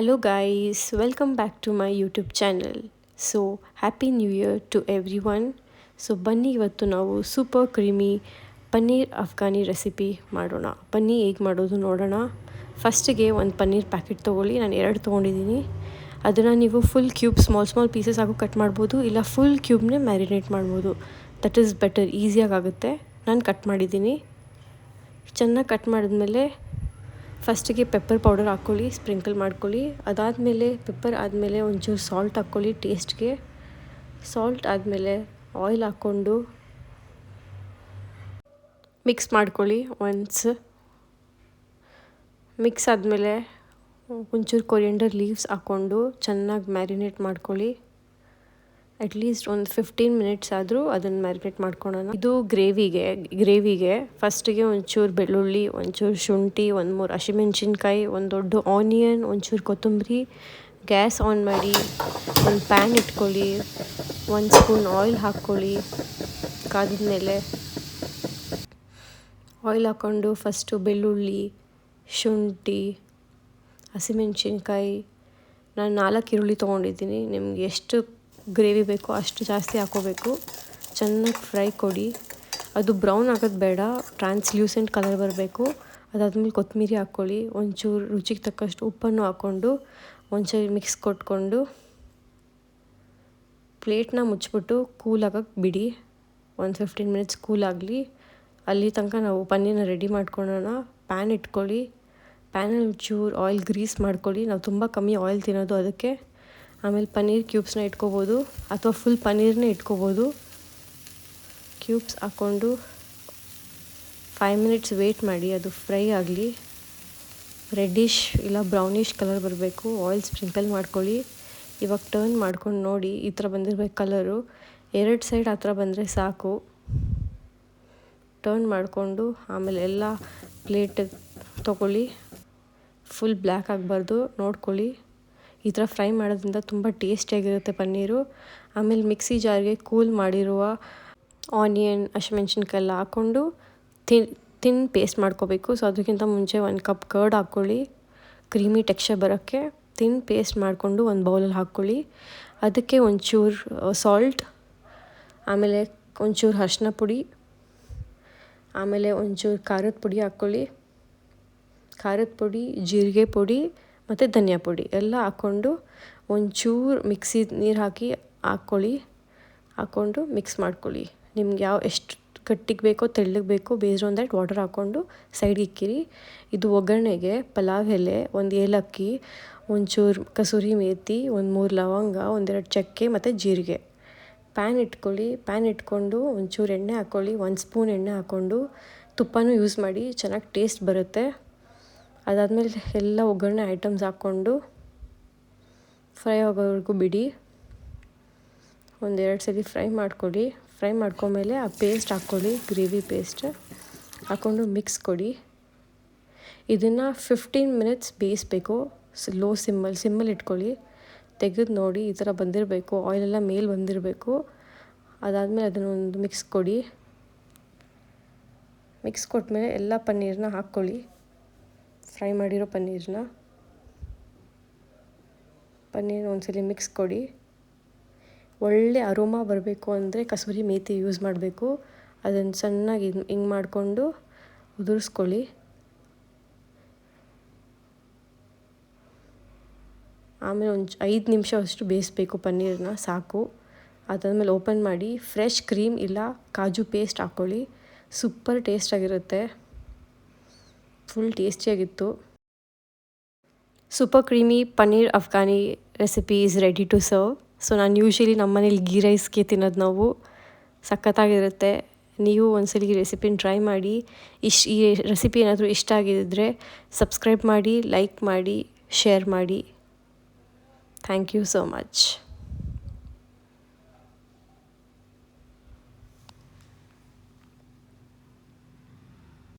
Hello, guys, welcome back to my YouTube channel so happy new year to everyone so ಬನ್ನಿ ಇವತ್ತು ನಾವು super creamy paneer Afghani recipe ಮಾಡೋಣ. ಬನ್ನಿ ಹೇಗೆ ಮಾಡೋದು ನೋಡೋಣ. ಫಸ್ಟಿಗೆ ಒಂದು ಪನ್ನೀರ್ ಪ್ಯಾಕೆಟ್ ತೊಗೊಳ್ಳಿ. ನಾನು ಎರಡು ತೊಗೊಂಡಿದ್ದೀನಿ ಅದನ್ನು ನೀವು full cube small small pieces ಆಗು ಕಟ್ ಮಾಡ್ಬೋದು. ಇಲ್ಲ ಫುಲ್ ಕ್ಯೂಬ್ನೇ ಮ್ಯಾರಿನೇಟ್ ಮಾಡ್ಬೋದು. ದಟ್ ಈಸ್ ಬೆಟರ್ ಈಸಿಯಾಗಿ ಆಗುತ್ತೆ. ನಾನು ಕಟ್ ಮಾಡಿದ್ದೀನಿ ಚೆನ್ನಾಗಿ ಕಟ್ ಮಾಡಿದ್ಮೇಲೆ ಫಸ್ಟಿಗೆ ಪೆಪ್ಪರ್ ಪೌಡರ್ ಹಾಕ್ಕೊಳ್ಳಿ, ಸ್ಪ್ರಿಂಕಲ್ ಮಾಡ್ಕೊಳ್ಳಿ. ಅದಾದಮೇಲೆ ಪೆಪ್ಪರ್ ಆದಮೇಲೆ ಒಂಚೂರು ಸಾಲ್ಟ್ ಹಾಕ್ಕೊಳ್ಳಿ ಟೇಸ್ಟ್ಗೆ. ಸಾಲ್ಟ್ ಆದಮೇಲೆ ಆಯಿಲ್ ಹಾಕ್ಕೊಂಡು ಮಿಕ್ಸ್ ಮಾಡ್ಕೊಳ್ಳಿ ಒನ್ಸ್. ಮಿಕ್ಸ್ ಆದಮೇಲೆ ಒಂಚೂರು ಕೊರಿಯಂಡರ್ ಲೀವ್ಸ್ ಹಾಕ್ಕೊಂಡು ಚೆನ್ನಾಗಿ ಮ್ಯಾರಿನೇಟ್ ಮಾಡ್ಕೊಳ್ಳಿ. ಅಟ್ಲೀಸ್ಟ್ ಒಂದು ಫಿಫ್ಟೀನ್ ಮಿನಿಟ್ಸ್ ಆದರೂ ಅದನ್ನು ಮ್ಯಾರಿನೇಟ್ ಮಾಡ್ಕೊಳೋಣ. ಇದು ಗ್ರೇವಿಗೆ ಗ್ರೇವಿಗೆ ಫಸ್ಟಿಗೆ ಒಂಚೂರು ಬೆಳ್ಳುಳ್ಳಿ, ಒಂಚೂರು ಶುಂಠಿ, ಒಂದು ಮೂರು ಹಸಿಮೆಣ್ಸಿನ್ಕಾಯಿ, ಒಂದು ದೊಡ್ಡ ಆನಿಯನ್ ಒಂಚೂರು ಕೊತ್ತಂಬರಿ, ಗ್ಯಾಸ್ ಆನ್ ಮಾಡಿ, ಒಂದು ಪ್ಯಾನ್ ಇಟ್ಕೊಳ್ಳಿ, ಒಂದು ಸ್ಪೂನ್ ಆಯಿಲ್ ಹಾಕ್ಕೊಳ್ಳಿ, ಕಾದಿದ ಮೇಲೆ. ಆಯಿಲ್ ಹಾಕ್ಕೊಂಡು ಫಸ್ಟು ಬೆಳ್ಳುಳ್ಳಿ, ಶುಂಠಿ, ಹಸಿಮೆಣ್ಸಿನ್ಕಾಯಿ, ನಾನು ನಾಲ್ಕು ಈರುಳ್ಳಿ ತೊಗೊಂಡಿದ್ದೀನಿ. ನಿಮ್ಗೆ ಎಷ್ಟು ಗ್ರೇವಿ ಬೇಕು ಅಷ್ಟು ಜಾಸ್ತಿ ಹಾಕೋಬೇಕು. ಚೆನ್ನಾಗಿ ಫ್ರೈ ಕೊಡಿ. ಅದು ಬ್ರೌನ್ ಆಗೋದು ಬೇಡ, ಟ್ರಾನ್ಸ್ಲ್ಯೂಸೆಂಟ್ ಕಲರ್ ಬರಬೇಕು. ಅದಾದಮೇಲೆ ಕೊತ್ತಂಬರಿ ಹಾಕ್ಕೊಳ್ಳಿ. ಒಂಚೂರು ರುಚಿಗೆ ತಕ್ಕಷ್ಟು ಉಪ್ಪನ್ನು ಹಾಕ್ಕೊಂಡು ಒಂಚೂರು ಮಿಕ್ಸ್ ಕೊಟ್ಕೊಂಡು ಪ್ಲೇಟ್ನ ಮುಚ್ಚಿಬಿಟ್ಟು ಕೂಲ್ ಆಗೋಕ್ಕೆ ಬಿಡಿ. ಒಂದು ಫಿಫ್ಟೀನ್ ಮಿನಿಟ್ಸ್ ಕೂಲ್ ಆಗಲಿ. ಅಲ್ಲಿ ತನಕ ನಾವು ಪನ್ನೀರನ್ನ ರೆಡಿ ಮಾಡ್ಕೊಳ್ಳೋಣ. ಪ್ಯಾನ್ ಇಟ್ಕೊಳ್ಳಿ. ಪ್ಯಾನಲ್ಲಿ ಚೂರು ಆಯಿಲ್ ಗ್ರೀಸ್ ಮಾಡ್ಕೊಳ್ಳಿ. ನಾವು ತುಂಬ ಕಮ್ಮಿ ಆಯಿಲ್ ತಿನ್ನೋದು, ಅದಕ್ಕೆ ಆಮೇಲೆ ಪನ್ನೀರ್ ಕ್ಯೂಬ್ಸ್ನ ಇಟ್ಕೋಬೋದು ಅಥವಾ ಫುಲ್ ಪನ್ನೀರ್ನೇ ಇಟ್ಕೋಬೋದು. ಕ್ಯೂಬ್ಸ್ ಹಾಕ್ಕೊಂಡು ಫೈವ್ ಮಿನಿಟ್ಸ್ ವೇಟ್ ಮಾಡಿ, ಅದು ಫ್ರೈ ಆಗಲಿ. ರೆಡ್ಡಿಶ್ ಇಲ್ಲ ಬ್ರೌನಿಶ್ ಕಲರ್ ಬರಬೇಕು. ಆಯಿಲ್ ಸ್ಪ್ರಿಂಕಲ್ ಮಾಡ್ಕೊಳ್ಳಿ. ಇವಾಗ ಟರ್ನ್ ಮಾಡ್ಕೊಂಡು ನೋಡಿ, ಈ ಥರ ಬಂದಿರಬೇಕು ಕಲರು ಎರಡು ಸೈಡ್ ಆ ಥರ ಬಂದರೆ ಸಾಕು. ಟರ್ನ್ ಮಾಡಿಕೊಂಡು ಆಮೇಲೆ ಎಲ್ಲ ಪ್ಲೇಟ್ ತೊಗೊಳ್ಳಿ. ಫುಲ್ ಬ್ಲ್ಯಾಕ್ ಆಗಬಾರ್ದು. ನೋಡ್ಕೊಳ್ಳಿ. ಈ ಥರ ಫ್ರೈ ಮಾಡೋದ್ರಿಂದ ತುಂಬ ಟೇಸ್ಟಿಯಾಗಿರುತ್ತೆ ಪನ್ನೀರು. ಆಮೇಲೆ ಮಿಕ್ಸಿ ಜಾರ್ಗೆ ಕೂಲ್ ಮಾಡಿರುವ ಆನಿಯನ್ ಹಸಿಮೆಣ್ಸಿನ್ಕಾಯಿ ಎಲ್ಲ ಹಾಕ್ಕೊಂಡು ತಿನ್ ತಿನ್ ಪೇಸ್ಟ್ ಮಾಡ್ಕೋಬೇಕು. ಸೊ ಅದಕ್ಕಿಂತ ಮುಂಚೆ ಒಂದು ಕಪ್ ಕರ್ಡ್ ಹಾಕ್ಕೊಳ್ಳಿ. ಕ್ರೀಮಿ ಟೆಕ್ಸ್ಚರ್ ಬರೋಕ್ಕೆ ತಿನ್ ಪೇಸ್ಟ್ ಮಾಡಿಕೊಂಡು ಒಂದು ಬೌಲಲ್ಲಿ ಹಾಕ್ಕೊಳ್ಳಿ. ಅದಕ್ಕೆ ಒಂಚೂರು ಸಾಲ್ಟ್ ಆಮೇಲೆ ಒಂಚೂರು ಅರ್ಶಿನ ಪುಡಿ, ಆಮೇಲೆ ಒಂಚೂರು ಖಾರದ ಪುಡಿ ಹಾಕ್ಕೊಳ್ಳಿ. ಖಾರದ ಪುಡಿ, ಜೀರಿಗೆ ಪುಡಿ ಮತ್ತು ಧನಿಯಾ ಪುಡಿ ಎಲ್ಲ ಹಾಕ್ಕೊಂಡು ಒಂಚೂರು ಮಿಕ್ಸಿ ನೀರು ಹಾಕಿ ಹಾಕ್ಕೊಳ್ಳಿ. ಹಾಕ್ಕೊಂಡು ಮಿಕ್ಸ್ ಮಾಡ್ಕೊಳ್ಳಿ. ನಿಮ್ಗೆ ಯಾವ ಎಷ್ಟು ಗಟ್ಟಿಗೆ ಬೇಕೋ ತೆಳ್ಳಗೆ ಬೇಕೋ ಬೇಸ್ಡ್ ಆನ್ ದ್ಯಾಟ್ ವಾಟರ್ ಹಾಕ್ಕೊಂಡು ಸೈಡ್ಗೆ ಇಕ್ಕಿರಿ. ಇದು ಒಗ್ಗರಣೆಗೆ ಪಲಾವ್ ಎಲೆ, ಒಂದು ಏಲಕ್ಕಿ, ಒಂಚೂರು ಕಸೂರಿ ಮೇತಿ, ಒಂದು ಮೂರು ಲವಂಗ, ಒಂದೆರಡು ಚಕ್ಕೆ ಮತ್ತು ಜೀರಿಗೆ. ಪ್ಯಾನ್ ಇಟ್ಕೊಳ್ಳಿ. ಪ್ಯಾನ್ ಇಟ್ಕೊಂಡು ಒಂಚೂರು ಎಣ್ಣೆ ಹಾಕ್ಕೊಳ್ಳಿ. ಒಂದು ಸ್ಪೂನ್ ಎಣ್ಣೆ ಹಾಕ್ಕೊಂಡು ತುಪ್ಪನೂ ಯೂಸ್ ಮಾಡಿ. ಚೆನ್ನಾಗಿ ಟೇಸ್ಟ್ ಬರುತ್ತೆ. ಅದಾದಮೇಲೆ ಎಲ್ಲ ಒಗ್ಗರಣೆ ಐಟಮ್ಸ್ ಹಾಕ್ಕೊಂಡು ಫ್ರೈ ಆಗೋವರೆಗೂ ಬಿಡಿ. ಒಂದೆರಡು ಸರಿ ಫ್ರೈ ಮಾಡ್ಕೊಳ್ಳಿ ಫ್ರೈ ಮಾಡ್ಕೊಂಡ್ಮೇಲೆ ಆ ಪೇಸ್ಟ್ ಹಾಕ್ಕೊಳ್ಳಿ ಗ್ರೇವಿ ಪೇಸ್ಟ್ ಹಾಕ್ಕೊಂಡು ಮಿಕ್ಸ್ ಕೊಡಿ. ಇದನ್ನು ಫಿಫ್ಟೀನ್ ಮಿನಿಟ್ಸ್ ಬೇಯಿಸ್ಬೇಕು. ಲೋ ಸಿಮ್ಮಲ್ಲಿ ಸಿಮ್ಮಲ್ಲಿ ಇಟ್ಕೊಳ್ಳಿ. ತೆಗೆದು ನೋಡಿ ಈ ಥರ ಬಂದಿರಬೇಕು. ಆಯಿಲೆಲ್ಲ ಮೇಲೆ ಬಂದಿರಬೇಕು. ಅದಾದಮೇಲೆ ಅದನ್ನೊಂದು ಮಿಕ್ಸ್ ಕೊಡಿ. ಮಿಕ್ಸ್ ಕೊಟ್ಟಮೇಲೆ ಎಲ್ಲ ಪನ್ನೀರನ್ನ ಹಾಕ್ಕೊಳ್ಳಿ. ಫ್ರೈ ಮಾಡಿರೋ ಪನ್ನೀರನ್ನ ಪನ್ನೀರ್ ಒಂದ್ಸಲಿ ಮಿಕ್ಸ್ ಕೊಡಿ. ಒಳ್ಳೆ ಅರೋಮಾ ಬರಬೇಕು ಅಂದರೆ ಕಸೂರಿ ಮೇಥಿ ಯೂಸ್ ಮಾಡಬೇಕು. ಅದನ್ನು ಚೆನ್ನಾಗಿ ಹಿಂಗೆ ಮಾಡಿಕೊಂಡು ಉದುರಿಸ್ಕೊಳ್ಳಿ. ಆಮೇಲೆ ಒಂದು ಐದು ನಿಮಿಷ ಅಷ್ಟು ಬೇಯಿಸ್ಬೇಕು ಪನ್ನೀರನ್ನ ಸಾಕು. ಅದಾದಮೇಲೆ ಓಪನ್ ಮಾಡಿ ಫ್ರೆಶ್ ಕ್ರೀಮ್ ಇಲ್ಲ, ಕಾಜು ಪೇಸ್ಟ್ ಹಾಕ್ಕೊಳ್ಳಿ ಸೂಪರ್ ಟೇಸ್ಟಾಗಿರುತ್ತೆ full ಟೇಸ್ಟಿಯಾಗಿತ್ತು. Super creamy paneer Afghani recipe is ready to serve. So, ನಾನು ಯೂಶ್ವಲಿ ನಮ್ಮ ಮನೇಲಿ ಗೀ ರೈಸ್ಗೆ ತಿನ್ನೋದು ನಾವು. ಸಖತ್ತಾಗಿರುತ್ತೆ. ನೀವು ಒಂದ್ಸಲಿ ಈ ರೆಸಿಪಿನ ಟ್ರೈ ಮಾಡಿ. ಇಶ್, ಈ ರೆಸಿಪಿ ಏನಾದರೂ ಇಷ್ಟ ಆಗಿದ್ದರೆ ಸಬ್ಸ್ಕ್ರೈಬ್ ಮಾಡಿ, ಲೈಕ್ ಮಾಡಿ, ಶೇರ್ ಮಾಡಿ. Thank you so much.